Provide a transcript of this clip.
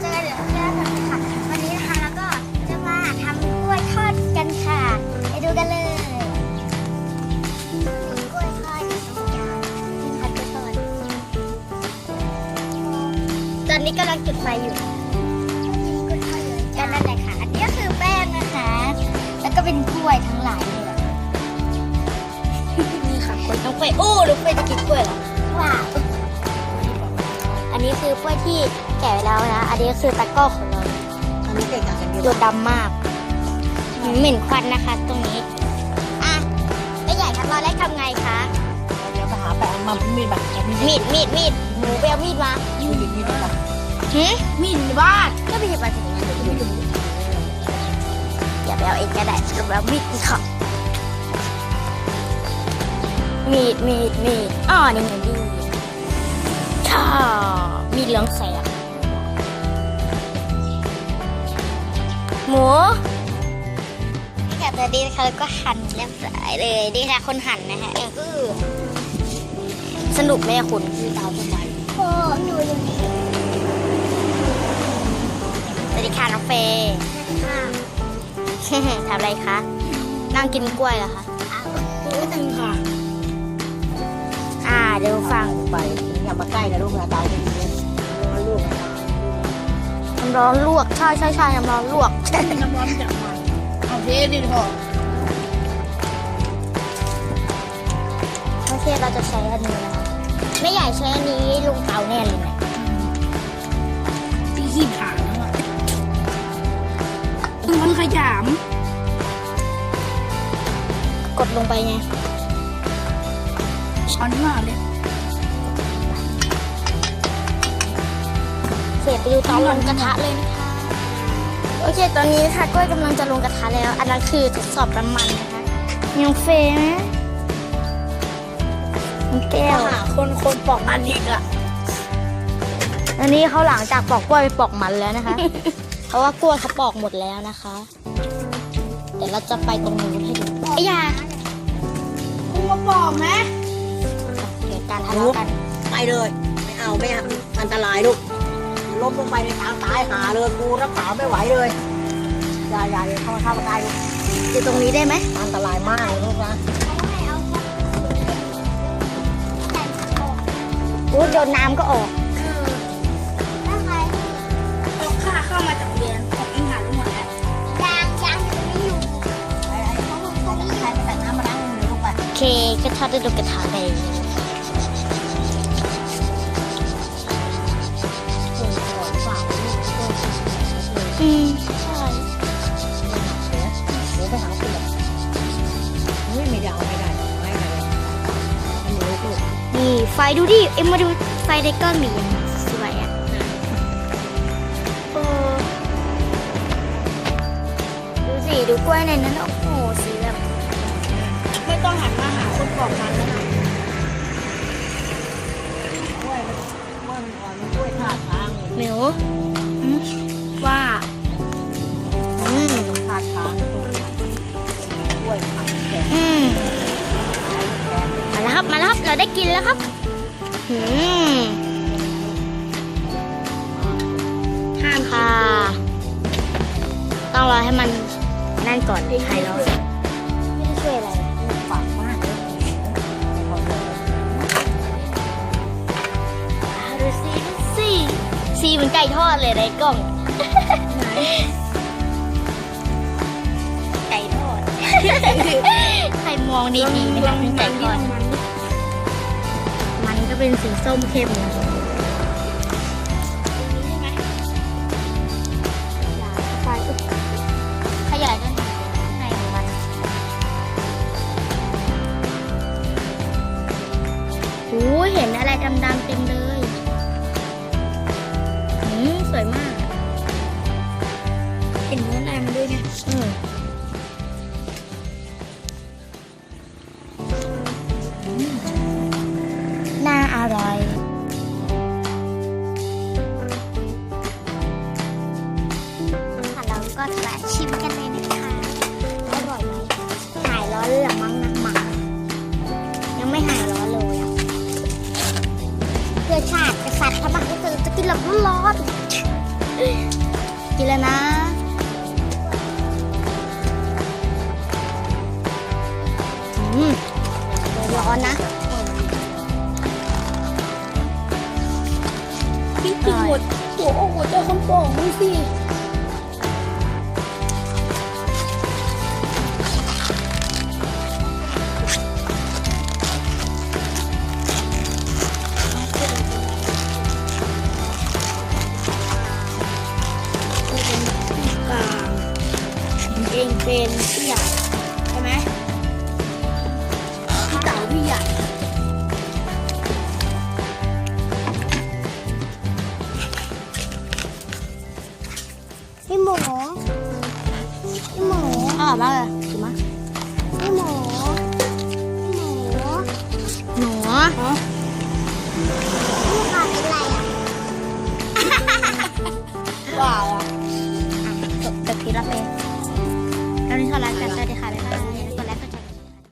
เจอกันเดี๋ยวเจอกันค่ะ วันนี้นะคะแล้วก็จะมาทำกล้วยทอดกันค่ะ ไปดูกันเลยกล้วยทอดกับน้ำยาผัดกล้วยทอดตอนนี้กำลังจุดไฟอยู่กันนั่นแหละค่ะ อันนี้ก็คือแป้งนะคะ แล้วก็เป็นกล้วยทั้งหลายเลยนี่ค่ะคนต้องไปโอ้ลูกไปจะกินกล้วยเหรอว้าวอันนี้คือกล้วยที่ แก่แล้วนะ อันนี้ก็คือตะกร้อของเราอันนี้เก่งกับกันเดียวตัวดำมากเหม็นควันนะคะ ตรงนี้ อะไม่ใหญ่ครับตอนแรกทำไงคะ เดี๋ยวไปหาแปะมามีดแบบมีดมีดมีดมีดหนูไปเอามีดมามีดมีดแบบหืมมีดในบ้านก็ไปหยิบมาถึงอย่าไปเอาเองก็ได้เราไปเอามีดดีค่ะมีดมีดมีดอ๋อนี่ไงมีดช่ามีดเหลืองแสบ หมูนี่ค่ะตอนนี้นะคะแล้วก็หั่นเรียบร้อยเลยนี่ค่ะคนหั่นนะคะเออคือสนุกไหมอะคุณมีดาวต้นไม้โอ้หนูอยู่นี่สวัสดีค่ะน้องเฟย์ค่ะทำอะไรคะนั่งกินกล้วยเหรอคะไม่ตึงค่ะ อ่าเดี๋ยวฟังไปอย่ามาใกล้นะลูกนะตายำร้อนลวก ใช่ใช่ใช่น้ำร้อนลวก น้ำร้อนจากมันเอาเทดิพ่อโอเคเราจะใช้อันนี้นะคะไม่ใหญ่ใช้อันนี้ลุงเก่าแน่เลยนะพี่ขี้ผ่านแล้วอะมันขยาม กดลงไปไงช้อนมากเลย เสียไปดูตอนลงกระทะเลยนะคะ โอเค ตอนนี้ค่ะกล้วยกำลังจะลงกระทะแล้ว อันนั้นคือทดสอบน้ำมันนะคะยังเฟยไหมน้องแก้วหาคนคนปอกมันอีกอะอันนี้เขาหลังจากปอกกล้วยไปปอกมันแล้วนะคะ เพราะว่ากล้วยเขาปอกหมดแล้วนะคะ เดี๋ยวเราจะไปตรงนู้นให้ดูไอ้ยากูมาบอกไหมเกิดการทะเลาะกัน ไปเลย ไม่เอาไม่เอาอันตรายลูก ล้มลงไปในทางตายหาเลยกูรักษาไม่ไหวเลยอย่าอย่าอย่าเข้าเข้ามาใกล้ลูกอยู่ตรงนี้ได้ไหมอันตรายมากเลยลูกนะอู้โดนน้ำก็ออกเอาข้าเข้ามาจากเรียนของอิงหาลูกหมดแล้วยางยางอยู่ไม่อยู่ไอ้ไอ้เขาลูกเขาใครไปแต่งน้ำมาล้างมือลูกไปโอเคก็ทอดด้วยลูกกระทะเล อืมใช่เดี๋ยวไปหาเพื่อนไม่ไม่ได้เอาไม่ได้ไม่ได้อันนี้ลูกนี่ไฟดูดิ เอ็มมาดูไฟในก้อนหมีสวยอะเออดูสิดูกล้วยในนั้น โอ้โหสีแบบไม่ต้องหันมาหาคนบอกมันแล้วนะกล้วยกล้วยมันอ่อนกล้วยท่าทางหมิว ได้กินแล้วครับอืมห้ามค่ะ ต้องรอให้มันนั่นก่อนใครรอไม่ได้ช่วยอะไรฝากมากเลยดูสิดูสิซีเหมันไก่ทอดเลยในกล่องไก่ทอด ใครมองดีๆนะคะเป็นไก่ทอด มันก็เป็นสีส้มเข้มนะไฟอุ๊ยขยายด้วยนะข้างในของมันโอ้ยเห็นอะไรดำๆเต็มเลยอืมสวยมาก เห็นเนื้อในมันด้วยไงอืมน่าอ ร่อยค่ะเราก็จะชิมกันเลยนะคะอร่อยไหมหายร้อนหรือมั้งนะหมายังไม่หายร้อนเลยอะเพื่อชาติกษัตริย์พระมหากษัตริย์จะกินแบบร้อนกินแล้วนะ พี่กินหมดหัวอกหัวใจคนโป่งนี่สิกลางเองเป็นพี่ให อร่อยมากเลยกินมั้ยพี่หมูพี่หมูหนูฮะพี่ขาเป็นไรอะว้าว